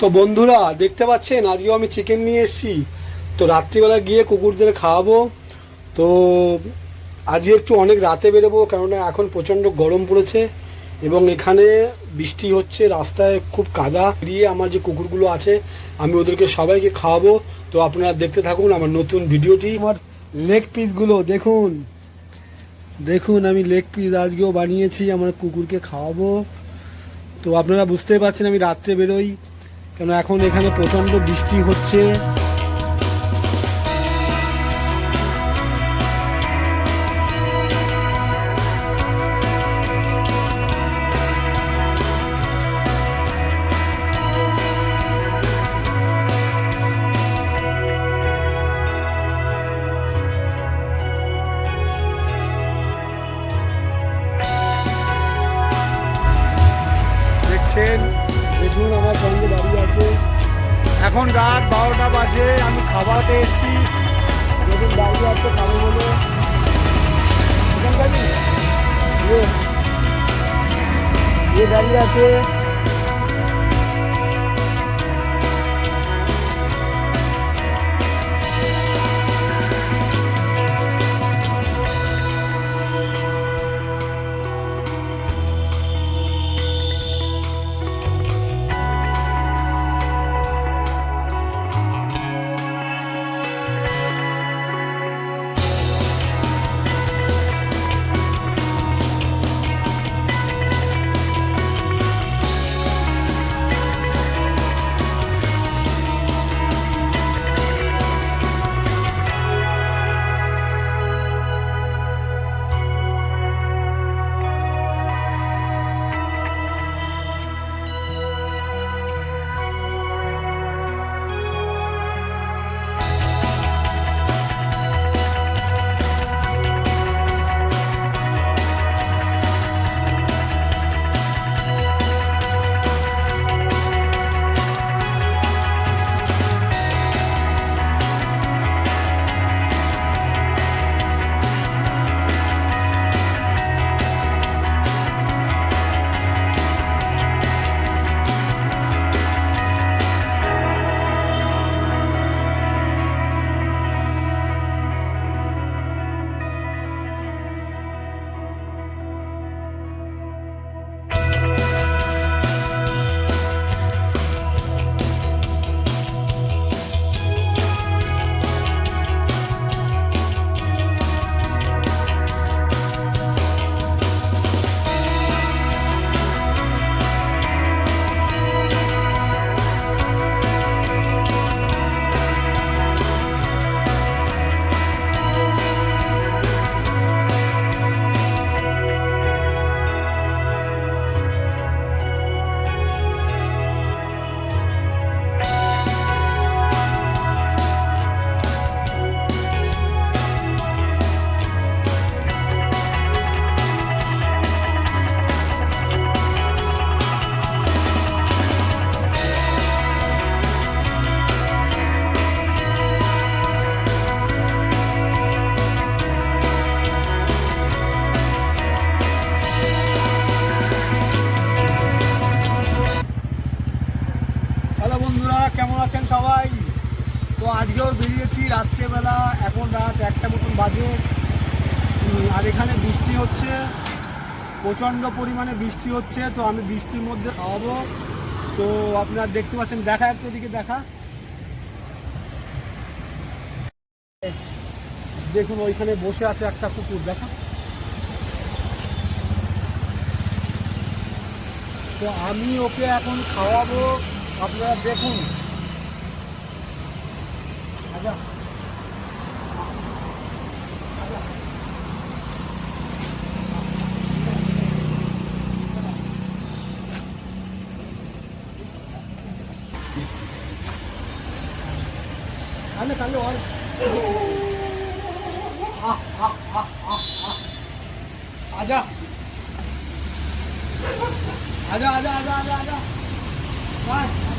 তো বন্ধুরা, দেখতে পাচ্ছেন? আজকেও আমি চিকেন নিয়ে এসেছি। তো রাত্রিবেলা গিয়ে কুকুরদের খাওয়াবো। তো আজকে একটু অনেক রাতে বেরোবো, কেননা এখন প্রচণ্ড গরম পড়েছে এবং এখানে বৃষ্টি হচ্ছে, রাস্তায় খুব কাদা। দিয়ে আমার যে কুকুরগুলো আছে, আমি ওদেরকে সবাইকে খাওয়াবো। তো আপনারা দেখতে থাকুন আমার নতুন ভিডিওটি। আমার লেগ পিসগুলো দেখুন। দেখুন, আমি লেগ পিস আজকেও বানিয়েছি, আমার কুকুরকে খাওয়াবো। তো আপনারা বুঝতেই পারছেন, আমি রাত্রে বেরোই। কেন এখন এখানে প্রচণ্ড বৃষ্টি হচ্ছে? এখন রাত বারোটা বাজে, আমি খাবারতে এসেছি। যেদিন বাড়ি আছে, খাব বলে। চিকেন দাঁড়িয়ে আছে। বন্ধুরা, কেমন আছেন সবাই? তো আজকেও বেরিয়েছি রাত্রেবেলা, এখন রাত একটা মতন বাজে। আর এখানে বৃষ্টি হচ্ছে, প্রচণ্ড পরিমাণে বৃষ্টি হচ্ছে, তো আমি বৃষ্টির মধ্যে খাওয়াবো। তো আপনারা দেখতে পাচ্ছেন, দেখা একটু এদিকে, দেখা। দেখুন, ওইখানে বসে আছে একটা কুকুর, দেখা। তো আমি ওকে এখন খাওয়াবো। আপনারা দেখুন আচ্ছা কালে কালে और आ आ आ आ आ आजा आजा आजा आजा आजा आजा बाय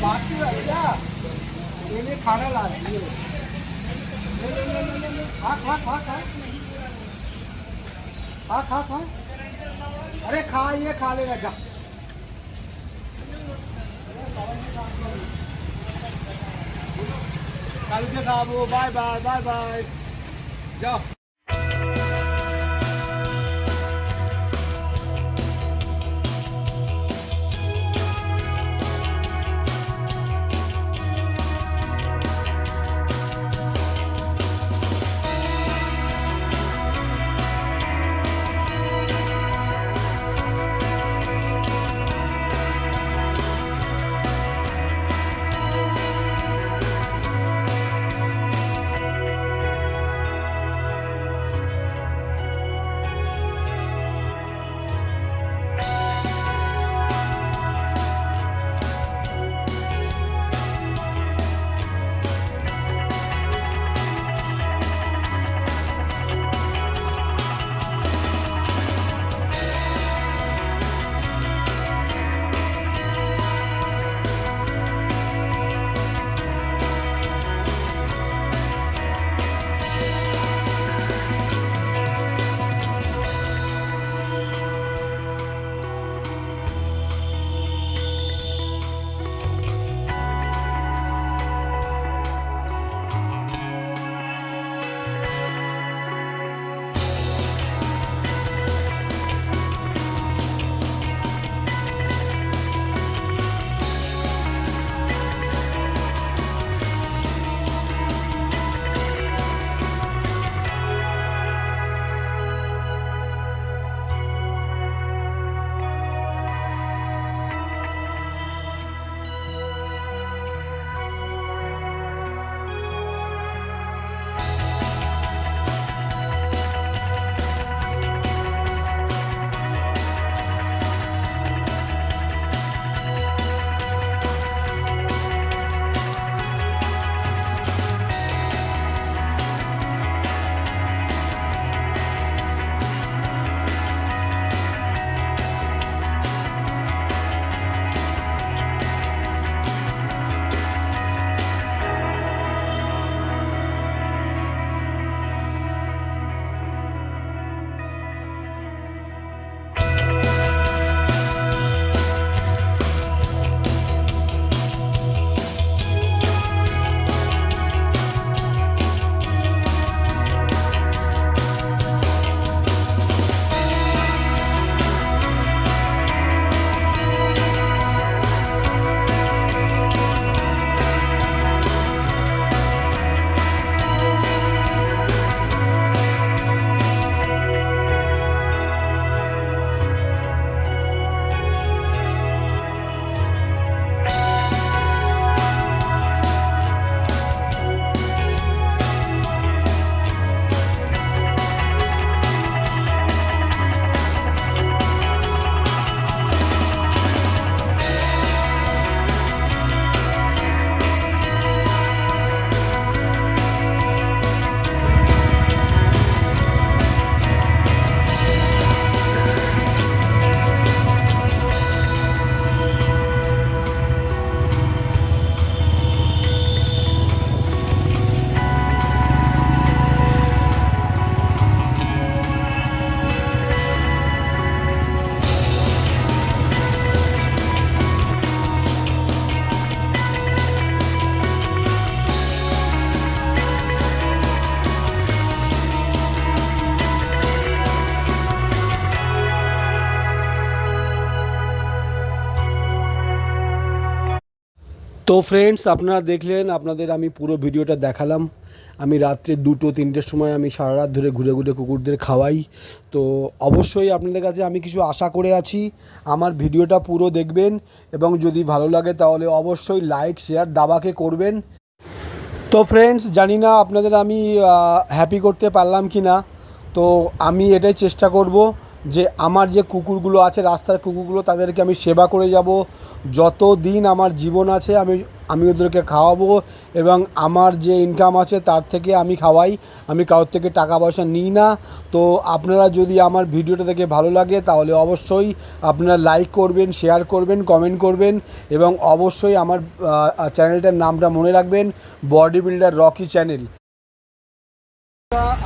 बेटा ये ले खाना ला है ले ले ले ले ले खा खा खा खा। खा खा अरे खा, ये खा लेगा, जा। कल के खाबो बाय बाय बाय बाय जाओ। তো ফ্রেন্ডস আপনারা দেখলেন, আপনাদের আমি পুরো ভিডিওটা দেখালাম। আমি রাত্রে দুটো, তিনটের সময় আমি সারা রাত ধরে ঘুরে ঘুরে কুকুরদের খাওয়াই। তো অবশ্যই আপনাদের কাছে আমি কিছু আশা করে আছি। আমার ভিডিওটা পুরো দেখবেন এবং যদি ভালো লাগে তাহলে অবশ্যই লাইক শেয়ার দাবাকে করবেন। তো ফ্রেন্ডস জানি না আপনাদের আমি হ্যাপি করতে পারলাম কি না তো আমি এটাই চেষ্টা করব। যে আমার যে কুকুরগুলো আছে, রাস্তার কুকুরগুলো, তাদেরকে আমি সেবা করে যাব। যত দিন আমার জীবন আছে, আমি আমি ওদেরকে খাওয়াবো এবং আমার যে ইনকাম আছে, তার থেকে আমি খাওয়াই। আমি কারোর থেকে টাকা পয়সা নিই না। তো আপনারা যদি আমার ভিডিওটা দেখে ভালো লাগে, তাহলে অবশ্যই আপনারা লাইক করবেন শেয়ার করবেন কমেন্ট করবেন এবং অবশ্যই আমার চ্যানেলটার নামটা মনে রাখবেন বডি বিল্ডার রকি চ্যানেল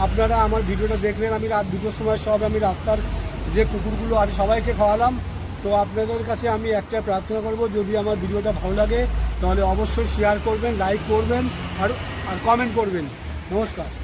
আপনারা আমার ভিডিওটা দেখলেন, আমি রাত দুটোর সময় সব আমি রাস্তার যে কুকুরগুলো আমি সবাইকে খাওয়ালাম, তো আপনাদের কাছে আমি একটা প্রার্থনা করব, যদি আমার ভিডিওটা ভালো লাগে, তাহলে অবশ্যই শেয়ার করবেন লাইক করবেন, আর আর কমেন্ট করবেন। নমস্কার।